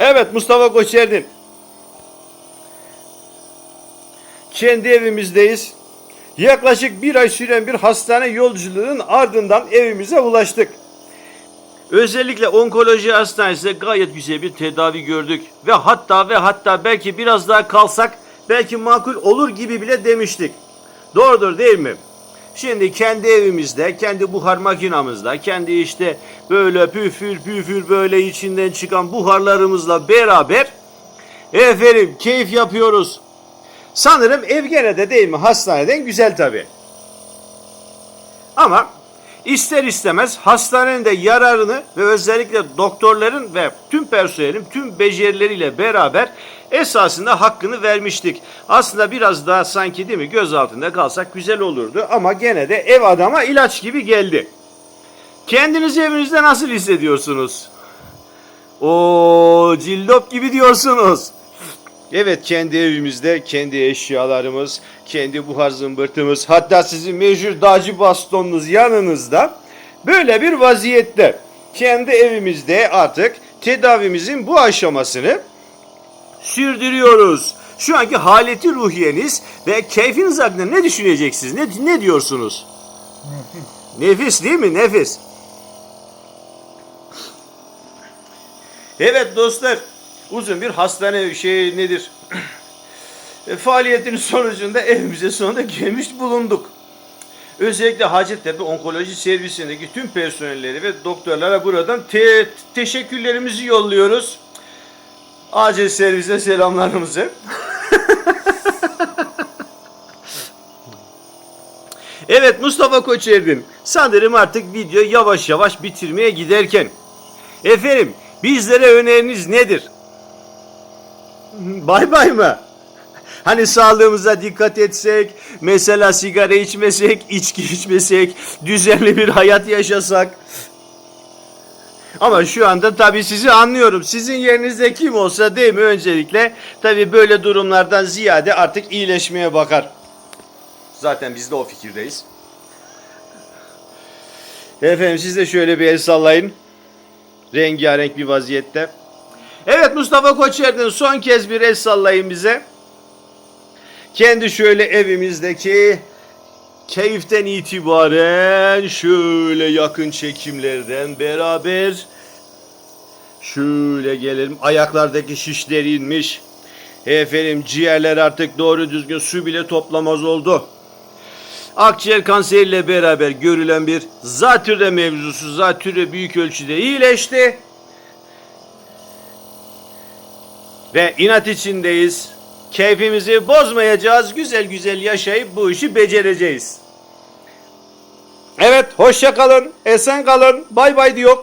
Evet Mustafa Koçerdin. Kendi evimizdeyiz. Yaklaşık bir ay süren bir hastane yolculuğunun ardından evimize ulaştık. Özellikle onkoloji hastanesinde gayet güzel bir tedavi gördük. Ve hatta ve hatta belki biraz daha kalsak belki makul olur gibi bile demiştik. Doğrudur değil mi? Şimdi kendi evimizde, kendi buhar makinamızda, kendi işte böyle püfür püfür böyle içinden çıkan buharlarımızla beraber efendim keyif yapıyoruz. Sanırım ev gene de değil mi hastaneden güzel tabi. Ama ister istemez hastanenin de yararını ve özellikle doktorların ve tüm personelin tüm becerileriyle beraber esasında hakkını vermiştik. Aslında biraz daha sanki değil mi göz altında kalsak güzel olurdu ama gene de ev adama ilaç gibi geldi. Kendinizi evinizde nasıl hissediyorsunuz? O cildop gibi diyorsunuz. Evet kendi evimizde kendi eşyalarımız, kendi buhar zımbırtımız, hatta sizin meşhur dağcı bastonunuz yanınızda böyle bir vaziyette. Kendi evimizde artık tedavimizin bu aşamasını sürdürüyoruz. Şu anki haleti ruhiyeniz ve keyfiniz hakkında ne düşüneceksiniz? Ne, ne diyorsunuz? Nefis değil mi? Nefis. Evet dostlar, uzun bir hastane şey nedir? E, Faaliyetin sonucunda evimize sonunda gelmiş bulunduk. Özellikle Hacettepe Onkoloji Servisindeki tüm personelleri ve doktorlara buradan te- teşekkürlerimizi yolluyoruz. Acil servise selamlarımızı. evet Mustafa Koçerdin. Sanırım artık video yavaş yavaş bitirmeye giderken. Efendim bizlere öneriniz nedir? Bay bay mı? Hani sağlığımıza dikkat etsek, mesela sigara içmesek, içki içmesek, düzenli bir hayat yaşasak. Ama şu anda tabii sizi anlıyorum. Sizin yerinizde kim olsa değil mi öncelikle tabii böyle durumlardan ziyade artık iyileşmeye bakar. Zaten biz de o fikirdeyiz. Efendim siz de şöyle bir el sallayın. Rengarenk bir vaziyette. Evet Mustafa Koçer'den son kez bir el sallayın bize. Kendi şöyle evimizdeki keyiften itibaren şöyle yakın çekimlerden beraber şöyle gelelim. Ayaklardaki şişler inmiş. Efendim ciğerler artık doğru düzgün su bile toplamaz oldu. Akciğer kanseriyle beraber görülen bir zatürre mevzusu zatürre büyük ölçüde iyileşti. Ve inat içindeyiz. Keyfimizi bozmayacağız. Güzel güzel yaşayıp bu işi becereceğiz. Evet, hoşça kalın, esen kalın, bay bay diyor.